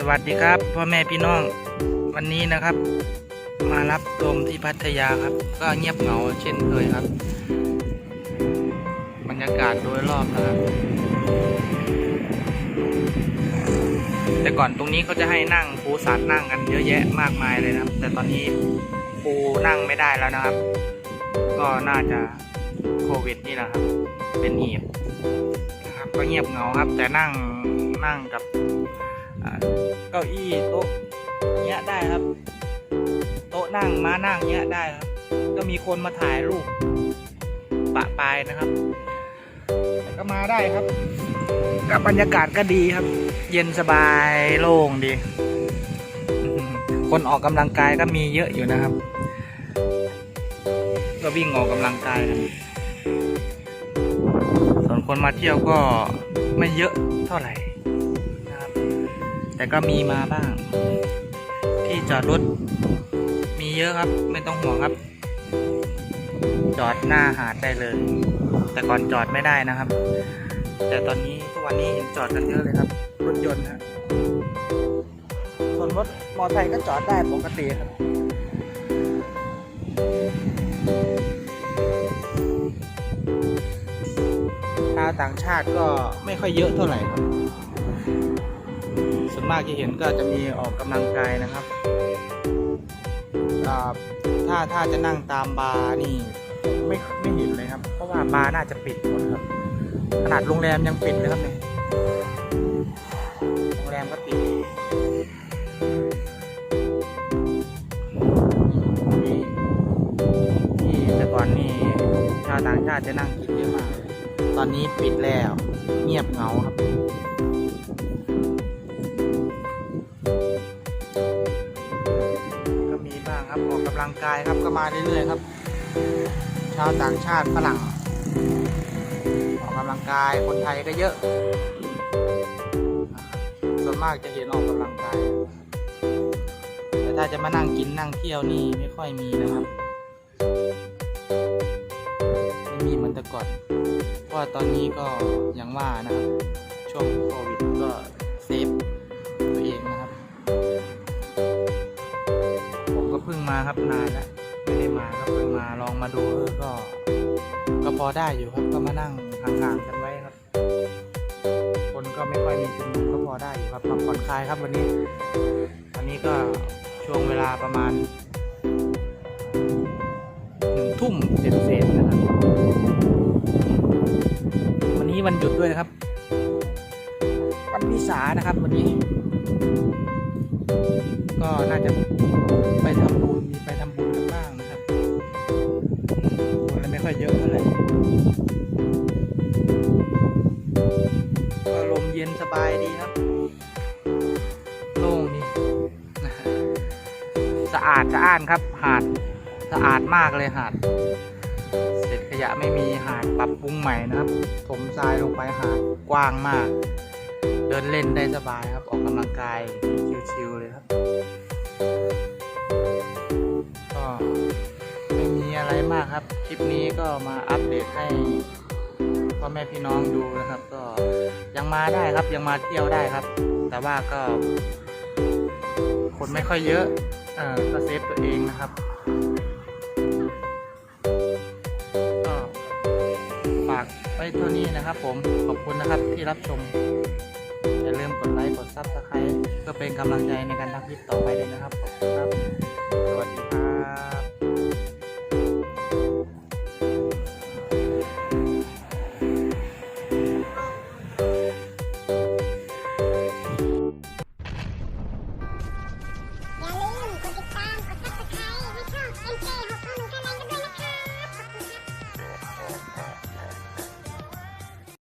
สวัสดีครับพ่อแม่พี่น้องวันนี้นะครับ มารับชมที่พัทยาครับ ก็เงียบเหงาเช่นเคยครับ บรรยากาศโดยรอบนะครับ แต่ก่อนตรงนี้เขาจะให้นั่งปูสัตว์นั่งกันเยอะแยะมากมายเลยนะครับ แต่ตอนนี้ปูนั่งไม่ได้แล้วนะครับ ก็น่าจะโควิดนี่แหละครับ เป็นเหตุนะครับก็เงียบเหงาครับ แต่นั่งนั่งกับ เก้าอี้โต๊ะเนี้ยได้ครับ โต๊ะนั่งม้านั่งเนี้ยได้ครับ ก็มีคนมาถ่ายรูปปะปายนะครับก็มาได้ครับกับบรรยากาศก็ดีครับ เย็นสบายโล่งดี คนออกกำลังกายก็มีเยอะอยู่นะครับ ก็วิ่งออกกำลังกายกันส่วนคนมาเที่ยวก็ไม่เยอะเท่าไหร่ แต่ก็มีมาบ้าง ที่จอดรถมีเยอะครับ ไม่ต้องห่วงครับ จอดหน้าหาดได้เลย แต่ก่อนจอดไม่ได้นะครับ แต่ตอนนี้ทุกวันนี้เห็นจอดกันเยอะเลยครับรถยนต์ฮะส่วนรถมอเตอร์ไซค์ก็จอดได้ปกติครับชาวต่างชาติก็ไม่ค่อยเยอะเท่าไหร่ครับ มากที่เห็นก็จะมีออกกำลังกายนะครับถ้าถ้าจะนั่งตามบาร์นี่ไม่ไม่เห็นเลยครับ เพราะว่าบาร์น่าจะปิดหมดครับ ขนาดโรงแรมยังปิดเลยครับเนี่ยโรงแรมก็ปิดนี่ที่แต่ก่อนนี่ชาวต่างชาติจะนั่งกินเยอะมากตอนนี้ปิดแล้ว เงียบเหงาครับำลังกายครับก็มาเรื่อยๆครับ ชาวต่างชาติฝรั่งออกกำลังกายคนไทยก็เยอะ ส่วนมากจะเห็นออกกำลังกาย แต่ถ้าจะมานั่งกินนั่งเที่ยวนี่ไม่ค่อยมีนะครับไม่มีเหมือนแต่ก่อนเพราะตอนนี้ก็อย่างว่านะครับช่วงโควิดก็เซฟ พิ่งมาครับนานแล้วไม่ได้มาครับเพิ่งมาลองมาดูเออก็ ก็พอได้อยู่ครับก็มานั่งห่างๆกันไว้ครับ คนก็ไม่ค่อยมีชุมนุมก็พอได้อยู่ครับมาผ่อนคลายครับวันนี้วันนี้ก็ช่วงเวลาประมาณหนึ่งทุ่มเศษๆนะครับ วันนี้วันหยุดด้วยนะครับวันวิสานะครับวันนี้ ก็น่าจะ ลมเย็นสบายดีครับ โล่งดีสะอาดสะอ้านครับ หาดสะอาดมากเลยหาด เศษขยะไม่มีหาดปรับปรุงใหม่นะครับถมทรายลงไปหาดกว้างมาก เดินเล่นได้สบายครับ ออกกำลังกายชิวๆเลยครับ อะไรมากครับ คลิปนี้ก็มาอัปเดตให้พ่อแม่พี่น้องดูนะครับ ก็ยังมาได้ครับยังมาเที่ยวได้ครับ แต่ว่าก็ คนไม่ค่อยเยอะเออก็เซฟตัวเองนะครับก็ฝากไว้เท่านี้นะครับ ผมขอบคุณนะครับที่รับชมอย่าลืมกดไลค์กดซับสไครต์เพื่อเป็นกำลังใจในการทำคลิปต่อไปเลยนะครับขอบคุณครับสวัสดี